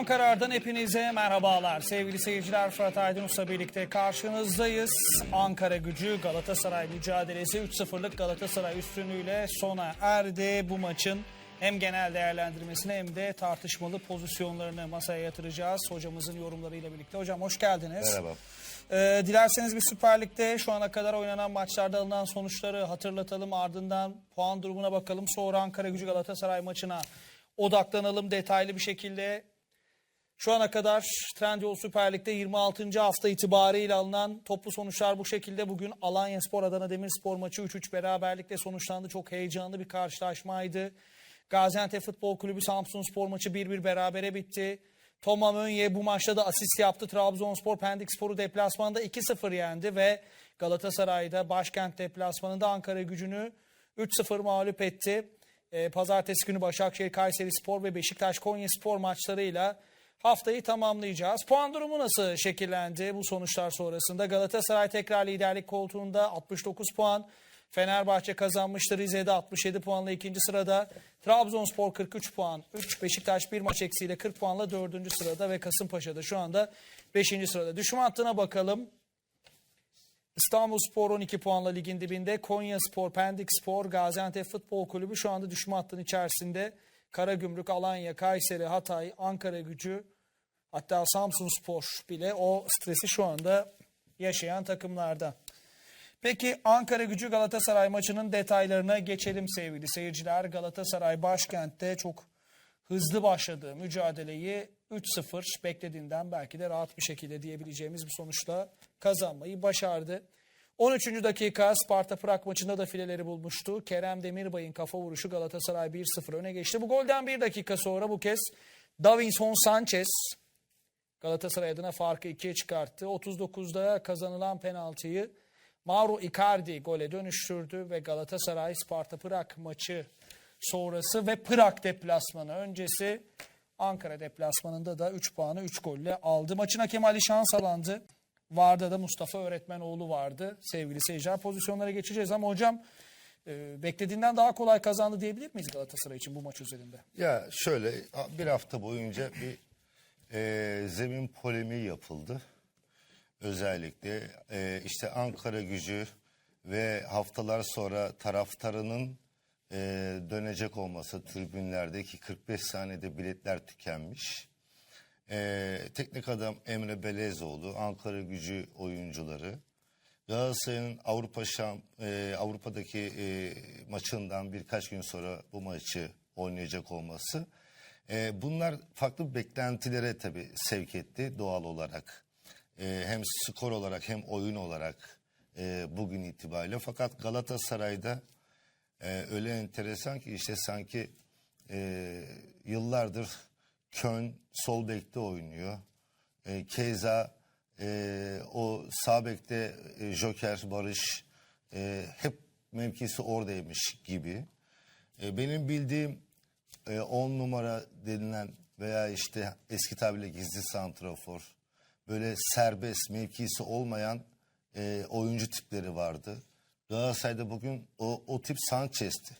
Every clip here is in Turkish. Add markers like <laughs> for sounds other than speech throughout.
Son karardan hepinize merhabalar. Sevgili seyirciler Fırat Aydınus'la birlikte karşınızdayız. Ankara gücü Galatasaray mücadelesi 3-0'lık Galatasaray üstünlüğüyle sona erdi. Bu maçın hem genel değerlendirmesini hem de tartışmalı pozisyonlarını masaya yatıracağız. Hocamızın yorumlarıyla birlikte. Hocam hoş geldiniz. Merhaba. Ee, dilerseniz bir Süper Lig'de şu ana kadar oynanan maçlarda alınan sonuçları hatırlatalım. Ardından puan durumuna bakalım. Sonra Ankara gücü Galatasaray maçına odaklanalım detaylı bir şekilde. Şu ana kadar Trendyol Süper Lig'de 26. hafta itibariyle alınan toplu sonuçlar bu şekilde. Bugün Alanya Spor Adana Demirspor maçı 3-3 beraberlikle sonuçlandı. Çok heyecanlı bir karşılaşmaydı. Gaziantep Futbol Kulübü Samsun Spor maçı 1-1 berabere bitti. Toma Mönye bu maçta da asist yaptı. Trabzonspor Pendik Spor'u deplasmanda 2-0 yendi ve Galatasaray'da başkent deplasmanında Ankara gücünü 3-0 mağlup etti. Ee, Pazartesi günü Başakşehir Kayseri Spor ve Beşiktaş Konya Spor maçlarıyla haftayı tamamlayacağız. Puan durumu nasıl şekillendi bu sonuçlar sonrasında? Galatasaray tekrar liderlik koltuğunda 69 puan. Fenerbahçe kazanmıştı. Rize'de 67 puanla ikinci sırada. Trabzonspor 43 puan. 3 Beşiktaş bir maç eksiğiyle 40 puanla dördüncü sırada ve Kasımpaşa'da şu anda 5. sırada. Düşme hattına bakalım. İstanbulspor 12 puanla ligin dibinde. Konyaspor, Pendikspor, Gaziantep Futbol Kulübü şu anda düşme hattının içerisinde. Karagümrük, Alanya, Kayseri, Hatay, Ankara gücü hatta Samsunspor bile o stresi şu anda yaşayan takımlardan. Peki Ankara gücü Galatasaray maçının detaylarına geçelim sevgili seyirciler. Galatasaray başkentte çok hızlı başladığı mücadeleyi 3-0 beklediğinden belki de rahat bir şekilde diyebileceğimiz bir sonuçla kazanmayı başardı. 13. dakika Sparta Prag maçında da fileleri bulmuştu. Kerem Demirbay'ın kafa vuruşu Galatasaray 1-0 öne geçti. Bu golden bir dakika sonra bu kez Davinson Sanchez Galatasaray adına farkı ikiye çıkarttı. 39'da kazanılan penaltıyı Mauro Icardi gole dönüştürdü ve Galatasaray Sparta Prag maçı sonrası ve Prag deplasmanı öncesi Ankara deplasmanında da 3 puanı 3 golle aldı. Maçın hakemi Ali Şansalandı. Varda da Mustafa Öğretmenoğlu vardı. Sevgili seyirciler pozisyonlara geçeceğiz ama hocam e, beklediğinden daha kolay kazandı diyebilir miyiz Galatasaray için bu maç üzerinde? Ya şöyle bir hafta boyunca bir e, zemin polemiği yapıldı. Özellikle e, işte Ankara gücü ve haftalar sonra taraftarının e, dönecek olması tribünlerdeki 45 saniyede biletler tükenmiş. E, teknik adam Emre Belezoğlu, Ankara gücü oyuncuları, Galatasaray'ın Avrupa Şam, e, Avrupa'daki e, maçından birkaç gün sonra bu maçı oynayacak olması. E, bunlar farklı beklentilere tabii sevk etti doğal olarak. E, hem skor olarak hem oyun olarak e, bugün itibariyle. Fakat Galatasaray'da e, öyle enteresan ki işte sanki e, yıllardır Köln sol bekte oynuyor. E, keza e, o sağ bekte e, Joker Barış e, hep mevkisi oradaymış gibi. E, benim bildiğim 10 numara denilen veya işte eski tabirle gizli santrafor böyle serbest mevkisi olmayan e, oyuncu tipleri vardı. Galatasaray'da bugün o, o tip Sanchez'ti.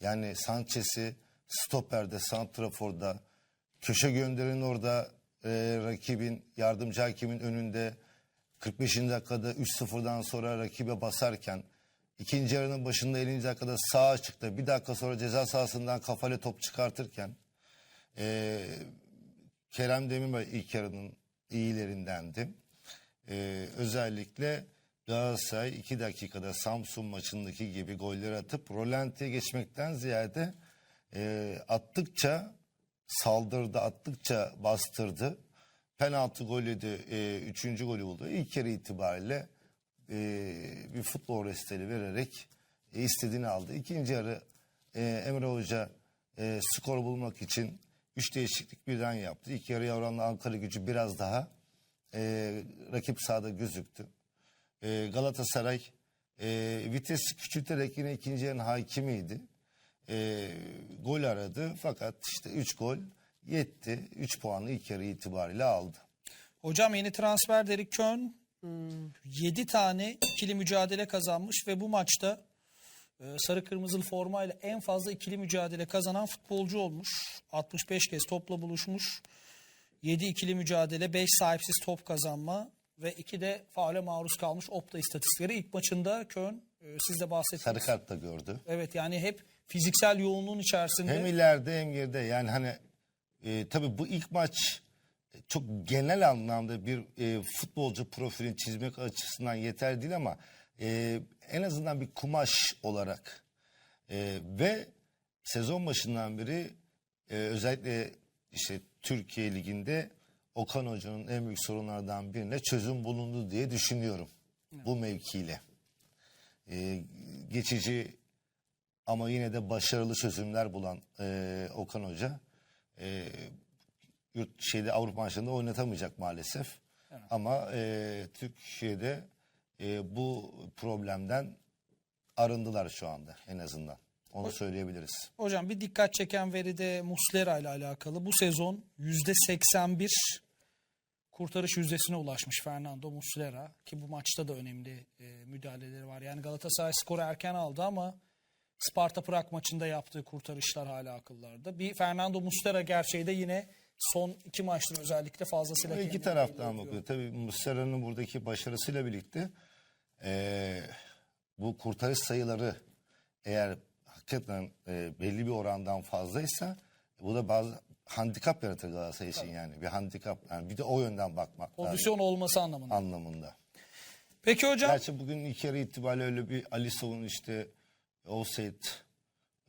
Yani Sanchez'i stoperde, santraforda, köşe gönderin orada e, rakibin, yardımcı hakemin önünde 45. dakikada 3-0'dan sonra rakibe basarken ikinci yarının başında 50. dakikada sağ açıkta bir dakika sonra ceza sahasından kafayla top çıkartırken e, Kerem Demirbay ilk yarının iyilerindendi. E, özellikle Galatasaray 2 dakikada Samsun maçındaki gibi golleri atıp rolantiye geçmekten ziyade e, attıkça saldırdı, attıkça bastırdı. Penaltı golü de e, üçüncü golü buldu. İlk yarı itibariyle e, bir futbol resteli vererek e, istediğini aldı. İkinci yarı e, Emre Hoca e, skor bulmak için üç değişiklik birden yaptı. İlk yarı oranla Ankara gücü biraz daha e, rakip sahada gözüktü. E, Galatasaray e, vites küçülterek yine ikinci yarının hakimiydi. E, gol aradı fakat işte 3 gol yetti. 3 puanı ilk yarı itibariyle aldı. Hocam yeni transfer Derek Kön 7 tane ikili mücadele kazanmış ve bu maçta e, sarı kırmızılı formayla en fazla ikili mücadele kazanan futbolcu olmuş. 65 kez topla buluşmuş. 7 ikili mücadele, 5 sahipsiz top kazanma ve 2 de faale maruz kalmış Opta istatistikleri. İlk maçında Köln e, siz de bahsettiniz. Sarı kart da gördü. Evet yani hep fiziksel yoğunluğun içerisinde. Hem ileride hem geride yani hani e, tabii bu ilk maç e, çok genel anlamda bir e, futbolcu profilini çizmek açısından yeter değil ama e, en azından bir kumaş olarak e, ve sezon başından beri e, özellikle işte Türkiye Ligi'nde Okan Hoca'nın en büyük sorunlardan birine çözüm bulundu diye düşünüyorum bu mevkiyle. E, geçici ama yine de başarılı çözümler bulan e, Okan Hoca e, yurt şeyde Avrupa maçlarında oynatamayacak maalesef. Ama e, Türkiye'de e, bu problemden arındılar şu anda en azından. Onu söyleyebiliriz. Hocam bir dikkat çeken veri de Muslera ile alakalı. Bu sezon %81 kurtarış yüzdesine ulaşmış Fernando Muslera ki bu maçta da önemli e, müdahaleleri var. Yani Galatasaray skoru erken aldı ama Sparta Prag maçında yaptığı kurtarışlar hala akıllarda. Bir Fernando Muslera gerçeği de yine son iki maçtır özellikle fazlasıyla İki taraftan bakıyor. Tabii Muslera'nın buradaki başarısıyla birlikte e, bu kurtarış sayıları eğer hakikaten e, belli bir orandan fazlaysa bu da bazı handikap yaratır Galatasaray için yani. Bir handikap yani bir de o yönden bakmak lazım Pozisyon olması anlamında. anlamında. Peki hocam Gerçi bugün ilk yarı itibariyle öyle bir Alisov'un işte offside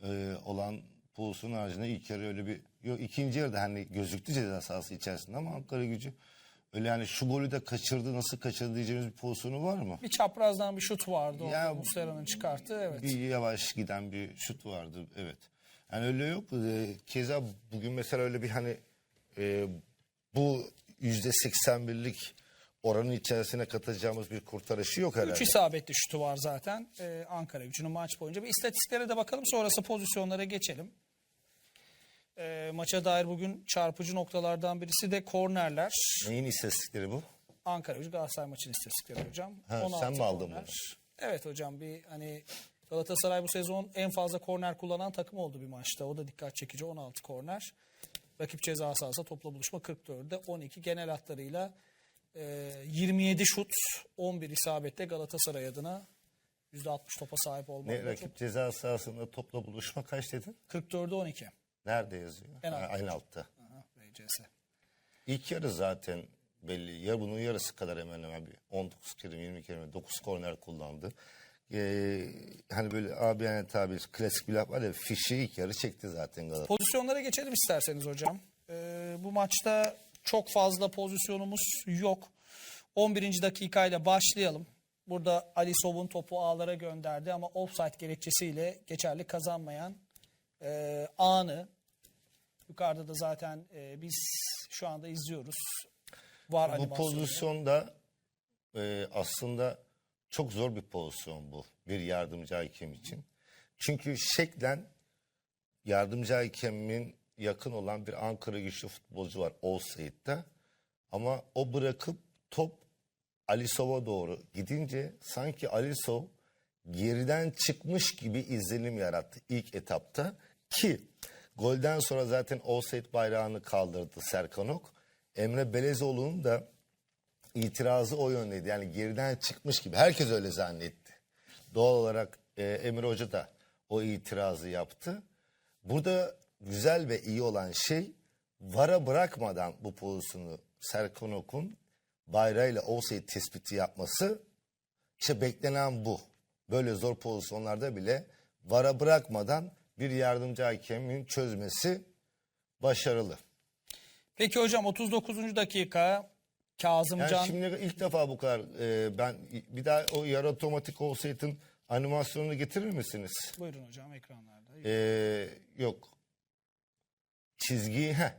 e, olan pozisyonun haricinde ilk yarı öyle bir yok ikinci yarıda hani gözüktü ceza sahası içerisinde ama Ankara gücü öyle yani şu golü de kaçırdı nasıl kaçırdı diyeceğimiz bir pozisyonu var mı? bir çaprazdan bir şut vardı. Ya- Ya, Muslera'nın çıkarttığı evet. Bir yavaş giden bir şut vardı evet. Yani öyle yok. E, keza bugün mesela öyle bir hani e, bu yüzde 81'lik oranın içerisine katacağımız bir kurtarışı yok herhalde. Üç isabetli şutu var zaten Ee, Ankara gücünün maç boyunca. Bir istatistiklere de bakalım sonrası pozisyonlara geçelim. Ee, maça dair bugün çarpıcı noktalardan birisi de kornerler. Neyin istatistikleri bu? Ankara gücü Galatasaray maçının istatistikleri hocam. Ha, 16 sen mi aldın korner. bunu? Evet hocam bir hani Galatasaray bu sezon en fazla korner kullanan takım oldu bir maçta. O da dikkat çekici 16 korner. Rakip ceza sahası topla buluşma 44'de 12 genel hatlarıyla e, 27 şut 11 isabetle Galatasaray adına %60 topa sahip olmak. Ne rakip ceza sahasında topla buluşma kaç dedin? 44'de 12. Nerede yazıyor? En Ha, altta. en altta. Aha. İlk yarı zaten belli. Ya bunun yarısı kadar hemen hemen bir 19 kere 20 kere 9 korner kullandı. Ee, hani böyle abi yani tabi klasik bir laf var ya fişi ilk yarı çekti zaten Galatasaray. Pozisyonlara geçelim isterseniz hocam. Ee, bu maçta çok fazla pozisyonumuz yok. 11. dakikayla başlayalım. Burada Ali Sov'un topu ağlara gönderdi ama offside gerekçesiyle geçerli kazanmayan e, anı. Yukarıda da zaten e, biz şu anda izliyoruz. Var Bu pozisyonda e, aslında çok zor bir pozisyon bu bir yardımcı hakem için. Çünkü şeklen yardımcı hakemin yakın olan bir Ankara güçlü futbolcu var Olsayit'te. Ama o bırakıp top Alisov'a doğru gidince sanki Alisov geriden çıkmış gibi izlenim yarattı ilk etapta. Ki golden sonra zaten Olsayt bayrağını kaldırdı Serkan Ok. Emre Belezoğlu'nun da itirazı o yöndeydi. Yani geriden çıkmış gibi. Herkes öyle zannetti. Doğal olarak e, Emre Hoca da o itirazı yaptı. Burada güzel ve iyi olan şey vara bırakmadan bu pozisyonu Serkan Ok'un bayrağıyla Olsayt tespiti yapması işte beklenen bu. Böyle zor pozisyonlarda bile vara bırakmadan bir yardımcı hakemin çözmesi başarılı. Peki hocam 39. dakika Kazımcan Yani şimdi ilk defa bu kadar e, ben bir daha o yarı otomatik Olsayt'ın animasyonunu getirir misiniz? buyurun hocam ekranlarda. E, yok. Çizgiyi heh,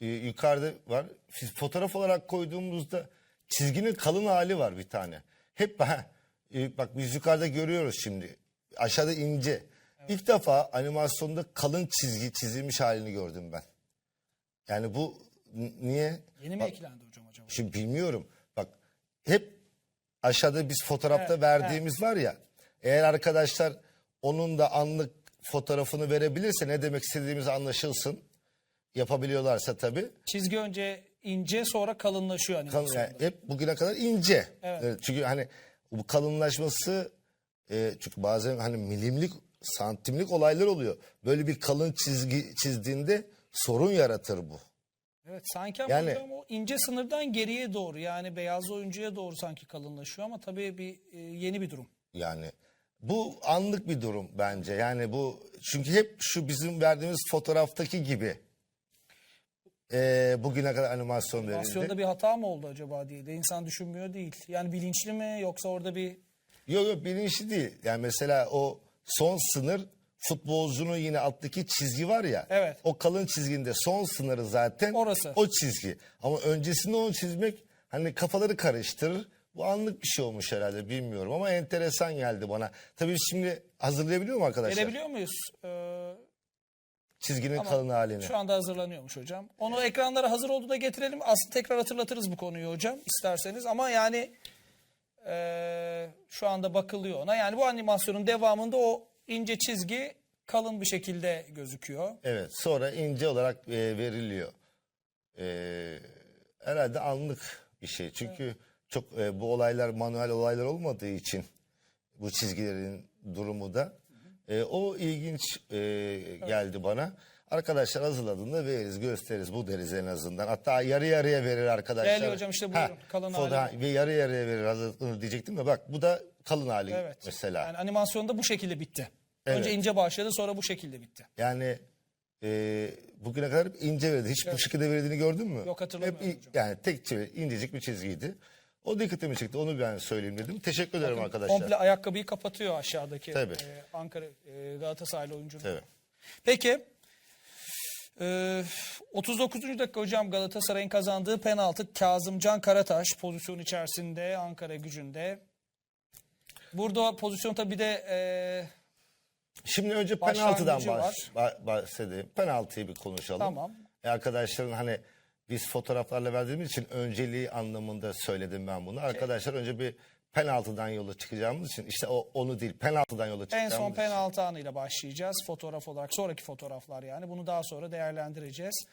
e, yukarıda var. Fotoğraf olarak koyduğumuzda çizginin kalın hali var bir tane. Hep heh, e, bak biz yukarıda görüyoruz şimdi. Aşağıda ince. İlk defa animasyonda kalın çizgi çizilmiş halini gördüm ben. Yani bu niye? Yeni mi eklendi hocam acaba? Şimdi bilmiyorum. Bak hep aşağıda biz fotoğrafta Evet, verdiğimiz var ya. Eğer arkadaşlar onun da anlık fotoğrafını verebilirse ne demek istediğimiz anlaşılsın. Yapabiliyorlarsa tabii. Çizgi önce ince sonra kalınlaşıyor Kalın, animasyonda. yani hep bugüne kadar ince. Evet. Evet, çünkü hani bu kalınlaşması e, çünkü bazen hani milimlik santimlik olaylar oluyor. Böyle bir kalın çizgi çizdiğinde sorun yaratır bu. Evet sanki ama Yani- hocam o ince sınırdan geriye doğru yani beyaz oyuncuya doğru sanki kalınlaşıyor ama tabii bir e, yeni bir durum. Yani bu anlık bir durum bence. Yani bu çünkü hep şu bizim verdiğimiz fotoğraftaki gibi e, bugüne kadar animasyon verildi. Animasyonda bir hata mı oldu acaba diye de insan düşünmüyor değil. Yani bilinçli mi yoksa orada bir Yok yok bilinçli değil. Yani mesela o son sınır futbolcunun yine alttaki çizgi var ya. Evet. O kalın çizginde son sınırı zaten Orası. o çizgi. Ama öncesinde onu çizmek hani kafaları karıştırır. Bu anlık bir şey olmuş herhalde bilmiyorum ama enteresan geldi bana. Tabii şimdi hazırlayabiliyor mu arkadaşlar? verebiliyor muyuz? Ee, Çizginin kalın halini. Şu anda hazırlanıyormuş hocam. Onu ekranlara hazır olduğunda getirelim. Aslında tekrar hatırlatırız bu konuyu hocam isterseniz. Ama yani eee, şu anda bakılıyor ona. Yani bu animasyonun devamında o ince çizgi kalın bir şekilde gözüküyor. Evet sonra ince olarak e, veriliyor. E, herhalde anlık bir şey. Çünkü çok e, bu olaylar manuel olaylar olmadığı için bu çizgilerin durumu da e, o ilginç e, geldi bana. Arkadaşlar hazırladığında veririz, gösteririz. Bu deriz en azından. Hatta yarı yarıya verir arkadaşlar. Değerli hocam, işte buyurun, kalın foda- hali Ve yarı yarıya verir hazırladığını diyecektim de bak bu da kalın hali Evet. mesela. Yani animasyonda bu şekilde bitti. Evet. Önce ince başladı sonra bu şekilde bitti. Yani e, bugüne kadar ince verdi. Hiç bu şekilde verildiğini gördün mü? Yok, hatırlamıyorum Hep hocam. Yani tek çivi, incecik bir çizgiydi. O dikkatimi çekti. Onu ben söyleyeyim dedim. Teşekkür ederim arkadaşlar. Komple ayakkabıyı kapatıyor aşağıdaki Tabii. eee, Ankara eee, Galatasaraylı. Evet. Peki. Ee, 39. dakika hocam Galatasaray'ın kazandığı penaltı Kazımcan Karataş pozisyon içerisinde Ankara gücünde. Burada pozisyon tabii de e, Şimdi önce penaltıdan baş, var. bahsedeyim. Penaltıyı bir konuşalım. Tamam. E, arkadaşların hani biz fotoğraflarla verdiğimiz için önceliği anlamında söyledim ben bunu. Arkadaşlar önce bir penaltıdan yola çıkacağımız için işte o onu değil penaltıdan yola en çıkacağımız son için. penaltı anıyla başlayacağız fotoğraf olarak. Sonraki fotoğraflar yani bunu daha sonra değerlendireceğiz.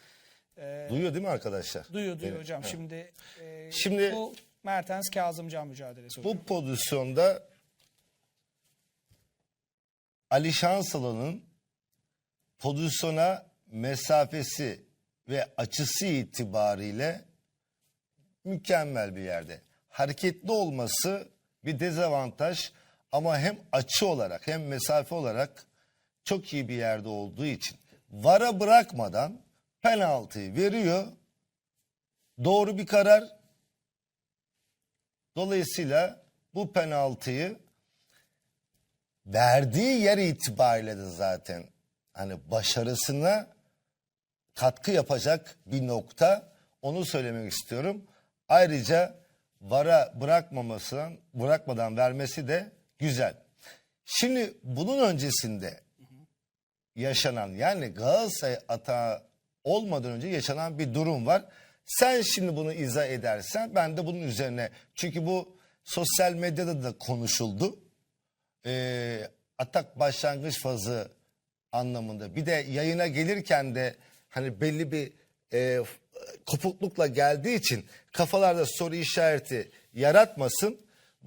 Duyuyor değil mi arkadaşlar? Duyuyor duyuyor Beni. hocam şimdi. e, Şimdi- bu Mertens Kazımcan mücadelesi hocam. Bu pozisyonda Ali Şansalan'ın pozisyona mesafesi ve açısı itibariyle mükemmel bir yerde. Hareketli olması bir dezavantaj ama hem açı olarak hem mesafe olarak çok iyi bir yerde olduğu için vara bırakmadan penaltıyı veriyor. Doğru bir karar Dolayısıyla bu penaltıyı verdiği yer itibariyle de zaten hani başarısına katkı yapacak bir nokta. Onu söylemek istiyorum. Ayrıca vara bırakmamasından bırakmadan vermesi de güzel. Şimdi bunun öncesinde yaşanan yani Galatasaray atağı olmadan önce yaşanan bir durum var. Sen şimdi bunu izah edersen ben de bunun üzerine çünkü bu sosyal medyada da konuşuldu. Ee, atak başlangıç fazı anlamında. Bir de yayına gelirken de hani belli bir e, kopuklukla geldiği için kafalarda soru işareti yaratmasın.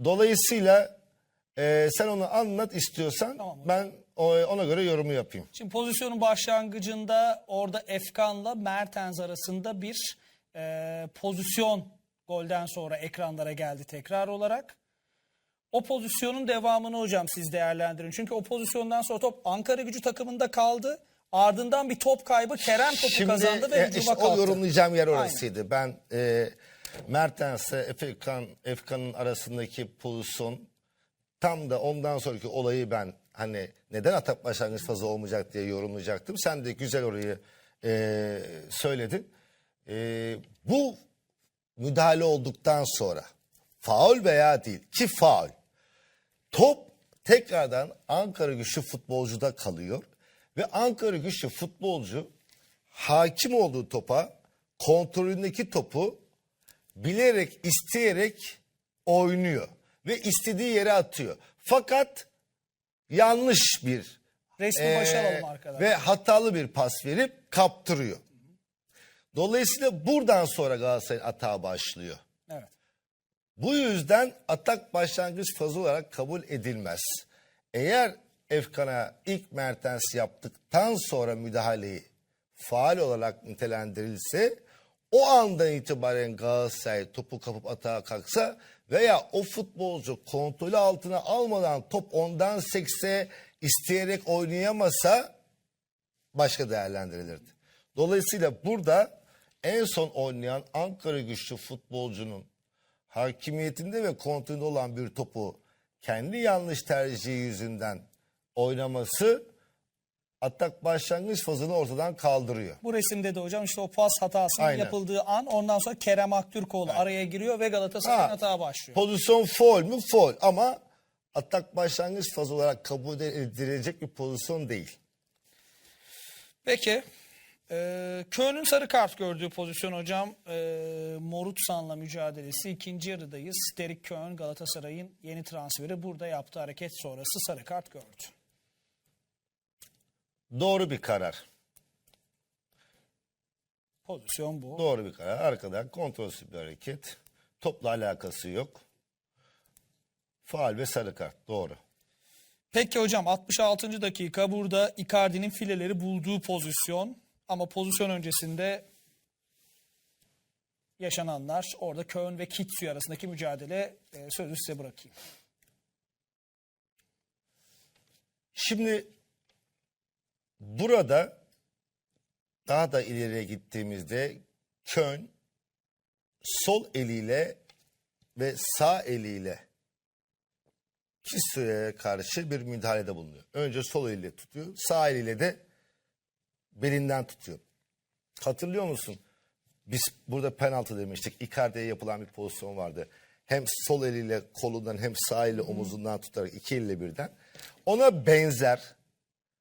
Dolayısıyla e, sen onu anlat istiyorsan Tamam. ben ona göre yorumu yapayım. Şimdi pozisyonun başlangıcında orada Efkan'la Mertens arasında bir e, pozisyon golden sonra ekranlara geldi tekrar olarak. O pozisyonun devamını hocam siz değerlendirin. Çünkü o pozisyondan sonra top Ankara gücü takımında kaldı. Ardından bir top kaybı Kerem topu kazandı ve e, işte o kalktı. yorumlayacağım yer orasıydı. Ben e, Mertens'le Efkan, Efkan'ın arasındaki pozisyon tam da ondan sonraki olayı ben hani neden atak başlangıç fazla olmayacak diye yorumlayacaktım. Sen de güzel orayı e, söyledin. E, bu müdahale olduktan sonra faul veya değil ki faul top tekrardan Ankara güçlü futbolcuda kalıyor ve Ankara güçlü futbolcu hakim olduğu topa kontrolündeki topu bilerek isteyerek oynuyor ve istediği yere atıyor. Fakat yanlış bir Resmi arkadaşlar. ve hatalı bir pas verip kaptırıyor. Dolayısıyla buradan sonra Galatasaray'ın atağı başlıyor. Evet. Bu yüzden atak başlangıç fazı olarak kabul edilmez. Eğer Efkan'a ilk Mertens yaptıktan sonra müdahaleyi faal olarak nitelendirilse o andan itibaren Galatasaray topu kapıp atağa kalksa veya o futbolcu kontrolü altına almadan top ondan sekse isteyerek oynayamasa başka değerlendirilirdi. Dolayısıyla burada en son oynayan Ankara güçlü futbolcunun hakimiyetinde ve kontrolünde olan bir topu kendi yanlış tercihi yüzünden oynaması atak başlangıç fazını ortadan kaldırıyor. Bu resimde de hocam işte o pas hatasının Aynen. yapıldığı an ondan sonra Kerem Aktürkoğlu araya giriyor ve Galatasaray'ın Ha, hata başlıyor. Pozisyon foul mü? Foul ama atak başlangıç fazı olarak kabul edilecek bir pozisyon değil. Peki. Ee, Köln'ün sarı kart gördüğü pozisyon hocam ee, Morutsan'la mücadelesi ikinci yarıdayız. Derek Köln Galatasaray'ın yeni transferi burada yaptığı hareket sonrası sarı kart gördü. Doğru bir karar. Pozisyon bu. Doğru bir karar. Arkadan kontrolsüz bir hareket. Topla alakası yok. Faal ve sarı kart. Doğru. Peki hocam 66. dakika burada Icardi'nin fileleri bulduğu pozisyon ama pozisyon öncesinde yaşananlar orada Köln ve Kitsu arasındaki mücadele e, sözü size bırakayım. Şimdi burada daha da ileriye gittiğimizde Köln sol eliyle ve sağ eliyle Kisso'ya karşı bir müdahalede bulunuyor. Önce sol eliyle tutuyor, sağ eliyle de belinden tutuyor. Hatırlıyor musun? Biz burada penaltı demiştik. Icardi'ye yapılan bir pozisyon vardı. Hem sol eliyle kolundan hem sağ eliyle omuzundan tutarak iki elle birden. Ona benzer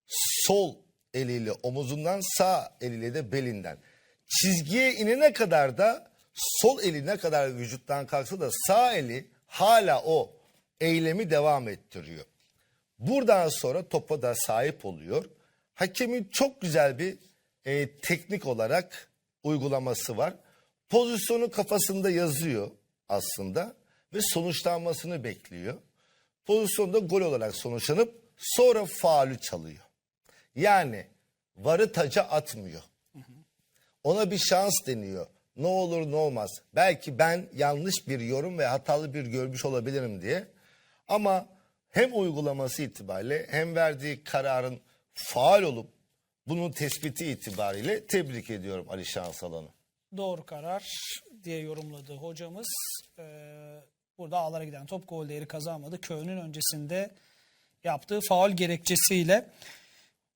sol eliyle omuzundan sağ eliyle de belinden. Çizgiye inene kadar da sol eli ne kadar vücuttan kalksa da sağ eli hala o eylemi devam ettiriyor. Buradan sonra topa da sahip oluyor. Hakemin çok güzel bir e, teknik olarak uygulaması var. Pozisyonu kafasında yazıyor aslında ve sonuçlanmasını bekliyor. Pozisyonda gol olarak sonuçlanıp sonra faulü çalıyor. Yani varı taca atmıyor. Ona bir şans deniyor. Ne olur ne olmaz. Belki ben yanlış bir yorum ve hatalı bir görmüş olabilirim diye. Ama hem uygulaması itibariyle hem verdiği kararın faal olup bunun tespiti itibariyle tebrik ediyorum Ali Şansalan'ı. Doğru karar diye yorumladı hocamız. Ee, burada ağlara giden top gol değeri kazanmadı. Köln'ün öncesinde yaptığı faul gerekçesiyle.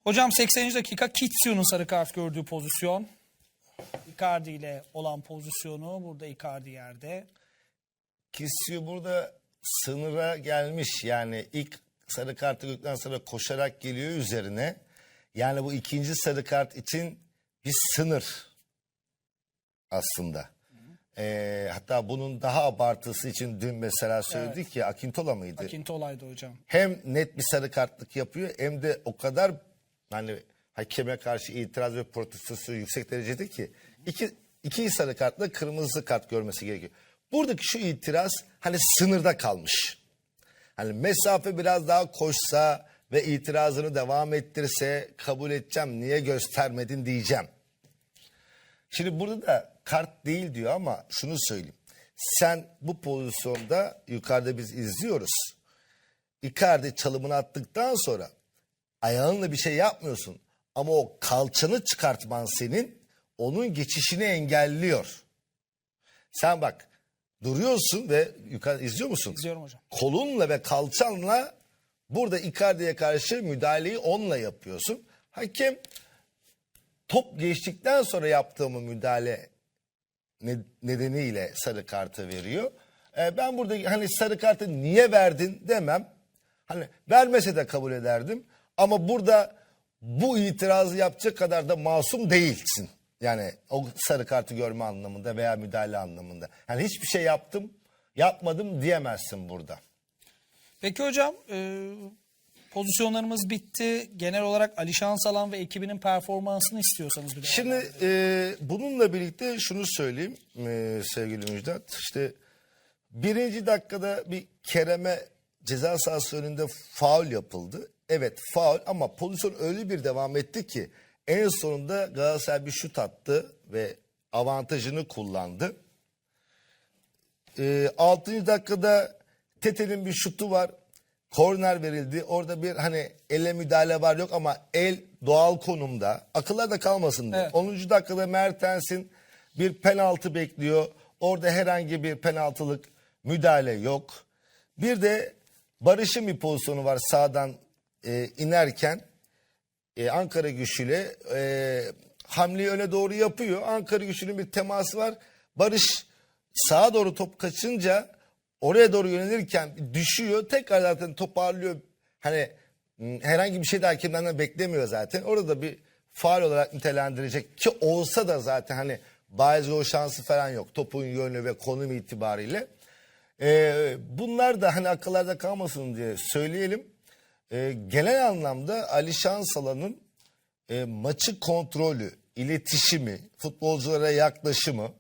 Hocam 80. dakika Kitsu'nun sarı kart gördüğü pozisyon. Icardi ile olan pozisyonu burada Icardi yerde. Kisiyo burada sınıra gelmiş. Yani ilk sarı kartı gördükten sonra koşarak geliyor üzerine. Yani bu ikinci sarı kart için bir sınır aslında. Ee, hatta bunun daha abartısı için dün mesela söyledik ya Akintola mıydı? İkinci olaydı hocam. hem net bir sarı kartlık yapıyor hem de o kadar hani hakeme karşı itiraz ve protestosu yüksek derecede ki iki, iki sarı kartla kırmızı kart görmesi gerekiyor. Buradaki şu itiraz hani sınırda kalmış. Hani mesafe biraz daha koşsa ve itirazını devam ettirse kabul edeceğim niye göstermedin diyeceğim. Şimdi burada da kart değil diyor ama şunu söyleyeyim. Sen bu pozisyonda yukarıda biz izliyoruz. Icardi çalımını attıktan sonra ayağınla bir şey yapmıyorsun. Ama o kalçanı çıkartman senin onun geçişini engelliyor. Sen bak duruyorsun ve yukarı izliyor musun? İzliyorum hocam. Kolunla ve kalçanla burada Icardi'ye karşı müdahaleyi onunla yapıyorsun. Hakem top geçtikten sonra yaptığımı müdahale ne- nedeniyle sarı kartı veriyor. Ee, ben burada hani sarı kartı niye verdin demem. Hani vermese de kabul ederdim. Ama burada bu itirazı yapacak kadar da masum değilsin. Yani o sarı kartı görme anlamında veya müdahale anlamında. Yani hiçbir şey yaptım, yapmadım diyemezsin burada. Peki hocam e, Pozisyonlarımız bitti. Genel olarak Ali Şansalan ve ekibinin performansını istiyorsanız bir de. Şimdi e, bununla birlikte şunu söyleyeyim e, sevgili Müjdat. İşte birinci dakikada bir Kerem'e ceza sahası önünde faul yapıldı. Evet faul ama pozisyon öyle bir devam etti ki en sonunda Galatasaray bir şut attı ve avantajını kullandı. E, 6. dakikada Tete'nin bir şutu var. Korner verildi. Orada bir hani elle müdahale var yok ama el doğal konumda. Akıllar da kalmasın diye. Evet. 10. dakikada Mertens'in bir penaltı bekliyor. Orada herhangi bir penaltılık müdahale yok. Bir de Barış'ın bir pozisyonu var sağdan e, inerken. E, Ankara güçlüyle e, hamleyi öne doğru yapıyor. Ankara güçlünün bir teması var. Barış sağa doğru top kaçınca oraya doğru yönelirken düşüyor. Tekrar zaten toparlıyor. Hani herhangi bir şey de hakemden de beklemiyor zaten. Orada da bir faal olarak nitelendirecek ki olsa da zaten hani bariz gol şansı falan yok. Topun yönü ve konum itibariyle. Ee, bunlar da hani akıllarda kalmasın diye söyleyelim. Ee, genel anlamda Ali Şansalan'ın e, maçı kontrolü, iletişimi, futbolculara yaklaşımı,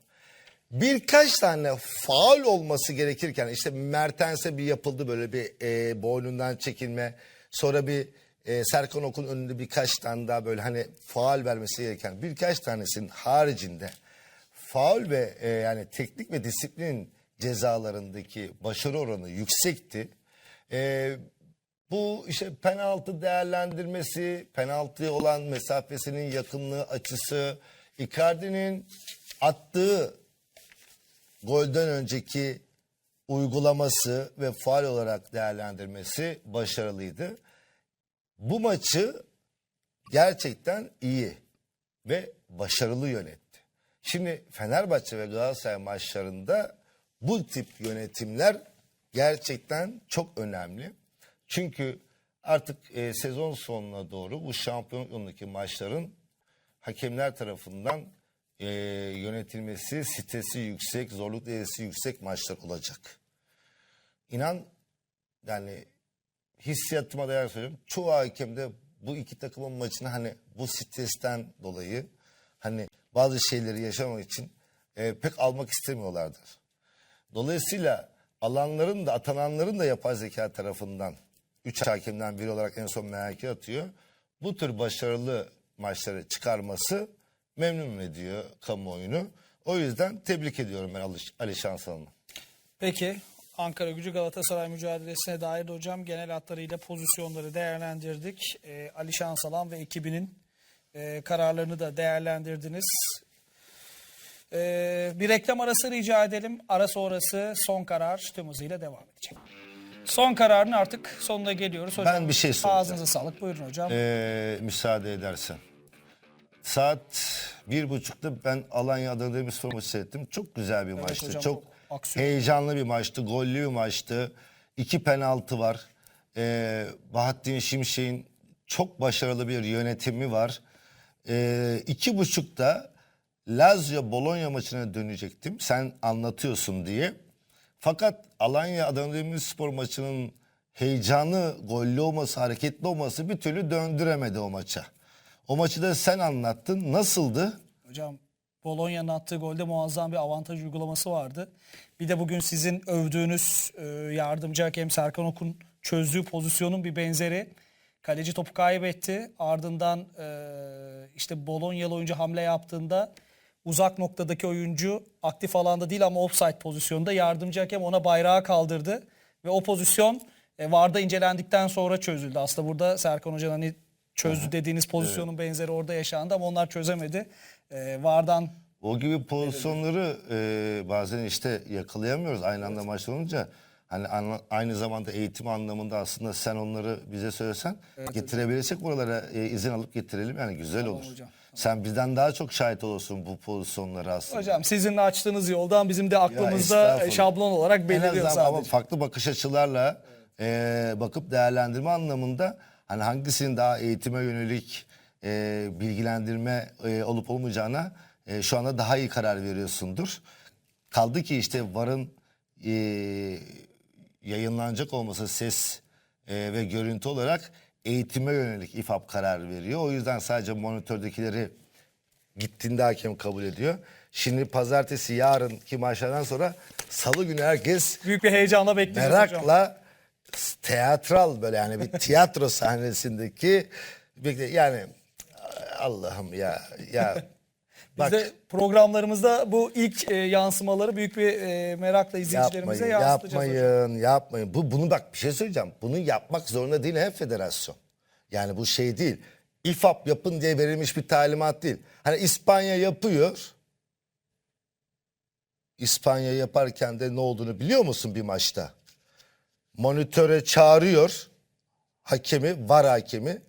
birkaç tane faul olması gerekirken işte Mertens'e bir yapıldı böyle bir e, boynundan çekilme, sonra bir e, Serkan Ok'un önünde birkaç tane daha böyle hani faul vermesi gereken birkaç tanesinin haricinde faul ve e, yani teknik ve disiplin cezalarındaki başarı oranı yüksekti. E, bu işte penaltı değerlendirmesi, penaltıya olan mesafesinin yakınlığı açısı, Icardi'nin attığı golden önceki uygulaması ve faal olarak değerlendirmesi başarılıydı. Bu maçı gerçekten iyi ve başarılı yönetti. Şimdi Fenerbahçe ve Galatasaray maçlarında bu tip yönetimler gerçekten çok önemli. Çünkü artık e, sezon sonuna doğru bu şampiyonluk yolundaki maçların hakemler tarafından e, yönetilmesi, sitesi yüksek, zorluk derecesi yüksek maçlar olacak. İnan yani hissiyatıma dayalı söylüyorum. Çoğu hakem de bu iki takımın maçını hani bu stresten dolayı hani bazı şeyleri yaşamak için e, pek almak istemiyorlardır. Dolayısıyla alanların da atananların da yapay zeka tarafından üç hakemden biri olarak en son MHK atıyor. Bu tür başarılı maçları çıkarması memnun ediyor kamuoyunu. O yüzden tebrik ediyorum ben Ali, Ali. Peki Ankara gücü Galatasaray mücadelesine dair de hocam genel hatlarıyla pozisyonları değerlendirdik. Ee, Ali Şansalan ve ekibinin e, kararlarını da değerlendirdiniz. Ee, bir reklam arası rica edelim. Ara sonrası son karar tüm hızıyla devam edecek. Son kararın artık sonuna geliyoruz. Hocam, Ben bir şey soracağım. Ağzınıza sağlık. Buyurun hocam. Ee, müsaade edersen. Saat bir buçukta ben Alanya Adana Demirspor maçı seyrettim. Çok güzel bir maçtı. hocam, çok çok aksiyon. heyecanlı bir maçtı. Gollü bir maçtı. İki penaltı var. Ee, Bahattin Şimşek'in çok başarılı bir yönetimi var. Ee, iki buçukta Lazio Bologna maçına dönecektim. Sen anlatıyorsun diye. Fakat Alanya Adana Demirspor maçının heyecanı, gollü olması, hareketli olması bir türlü döndüremedi o maça. O maçı da sen anlattın. Nasıldı? Hocam Bolonya'nın attığı golde muazzam bir avantaj uygulaması vardı. Bir de bugün sizin övdüğünüz e, yardımcı hakem Serkan Ok'un çözdüğü pozisyonun bir benzeri. Kaleci topu kaybetti. Ardından e, işte Bolonyalı oyuncu hamle yaptığında uzak noktadaki oyuncu aktif alanda değil ama offside pozisyonda yardımcı hakem ona bayrağı kaldırdı. Ve o pozisyon e, VAR'da incelendikten sonra çözüldü. Aslında burada Serkan Hoca'nın hani çözdü dediğiniz pozisyonun benzeri orada yaşandı ama onlar çözemedi. E, VAR'dan O gibi pozisyonları e, bazen işte yakalayamıyoruz aynı anda maç olunca. Hani aynı zamanda eğitim anlamında aslında sen onları bize söylesen getirebilirsek buralara e, izin alıp getirelim yani güzel olur. hocam. Sen bizden daha çok şahit olursun bu pozisyonlara aslında. Hocam sizin açtığınız yoldan bizim de aklımızda estağfurullah. şablon olarak En belirliyor azından ama sadece. farklı bakış açılarla e, bakıp değerlendirme anlamında hani hangisinin daha eğitime yönelik e, bilgilendirme e, olup olmayacağına e, şu anda daha iyi karar veriyorsundur. Kaldı ki işte VAR'ın e, yayınlanacak olması ses e, ve görüntü olarak eğitime yönelik İFAB karar veriyor. O yüzden sadece monitördekileri gittiğinde hakem kabul ediyor. Şimdi pazartesi yarınki maçlardan sonra salı günü herkes Büyük bir heyecanla hocam. merakla teatral böyle yani bir tiyatro <laughs> sahnesindeki yani Allah'ım ya ya Biz bak de programlarımızda bu ilk e, yansımaları büyük bir e, merakla izleyicilerimize yapmayın yansıtacağız hocam. yapmayın yapmayın bu bunu bak bir şey söyleyeceğim bunu yapmak zorunda değil her federasyon yani bu şey değil İFAP yapın diye verilmiş bir talimat değil hani İspanya yapıyor İspanya yaparken de ne olduğunu biliyor musun bir maçta? Monitöre çağırıyor hakemi, var hakemi.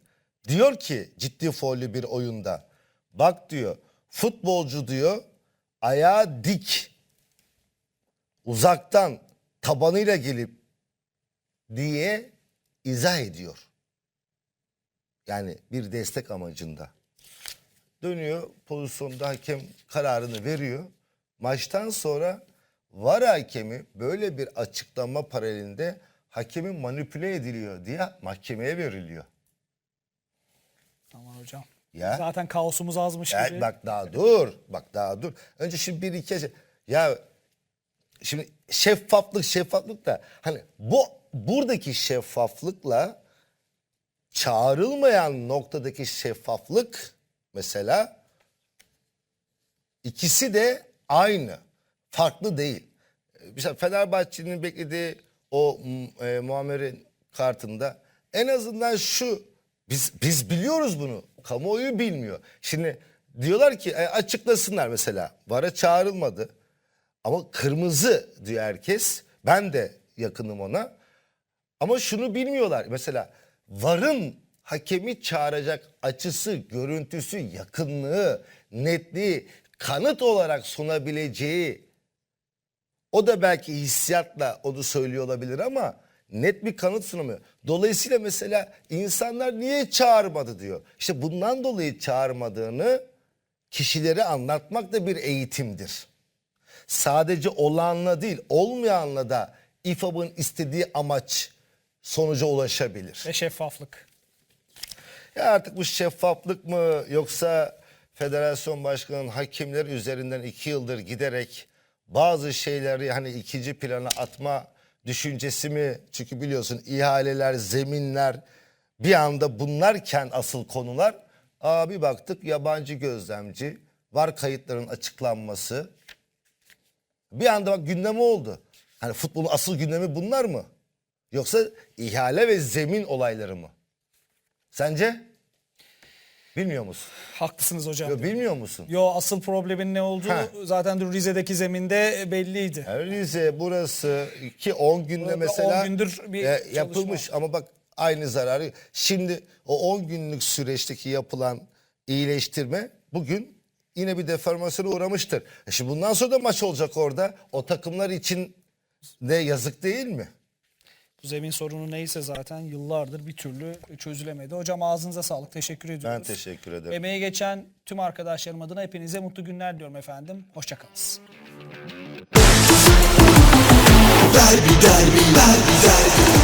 Diyor ki ciddi follü bir oyunda. Bak diyor futbolcu diyor ayağı dik uzaktan tabanıyla gelip diye izah ediyor. Yani bir destek amacında. Dönüyor pozisyonda hakem kararını veriyor. Maçtan sonra var hakemi böyle bir açıklama paralelinde hakemin manipüle ediliyor diye mahkemeye veriliyor. Tamam hocam. Ya. Zaten kaosumuz azmış Ya gibi. bak daha dur. Bak daha dur. Önce şimdi bir iki ya şimdi şeffaflık şeffaflık da hani bu buradaki şeffaflıkla çağrılmayan noktadaki şeffaflık mesela ikisi de aynı. Farklı değil. Mesela Fenerbahçe'nin beklediği o e, Muammer'in kartında en azından şu biz biz biliyoruz bunu. Kamuoyu bilmiyor. Şimdi diyorlar ki e, açıklasınlar mesela. VAR'a çağrılmadı. Ama kırmızı diyor herkes. Ben de yakınım ona. Ama şunu bilmiyorlar. Mesela VAR'ın hakemi çağıracak açısı, görüntüsü, yakınlığı, netliği, kanıt olarak sunabileceği o da belki hissiyatla onu söylüyor olabilir ama net bir kanıt sunamıyor. Dolayısıyla mesela insanlar niye çağırmadı diyor. İşte bundan dolayı çağırmadığını kişilere anlatmak da bir eğitimdir. Sadece olanla değil olmayanla da İFAB'ın istediği amaç sonuca ulaşabilir. Ve şeffaflık. Ya artık bu şeffaflık mı yoksa federasyon başkanının hakimler üzerinden iki yıldır giderek bazı şeyleri hani ikinci plana atma düşüncesi mi? Çünkü biliyorsun ihaleler, zeminler bir anda bunlarken asıl konular aa bir baktık yabancı gözlemci, var kayıtların açıklanması. Bir anda bak gündemi oldu. Hani futbolun asıl gündemi bunlar mı? Yoksa ihale ve zemin olayları mı? Sence? Bilmiyor musun? Haklısınız hocam. Yo, bilmiyor musun? Yo asıl problemin ne olduğu Ha. zaten dün Rize'deki zeminde belliydi. Yani Rize burası ki 10 günde Burada mesela 10 gündür bir e, çalışma. yapılmış ama bak aynı zararı. Şimdi o 10 günlük süreçteki yapılan iyileştirme bugün yine bir deformasyona uğramıştır. E şimdi bundan sonra da maç olacak orada. O takımlar için de yazık değil mi? Bu zemin sorunu neyse zaten yıllardır bir türlü çözülemedi. Hocam ağzınıza sağlık. Teşekkür ediyoruz. Ben teşekkür ederim. Emeği geçen tüm arkadaşlarım adına hepinize mutlu günler diyorum efendim. Hoşçakalın. Derbi derbi derbi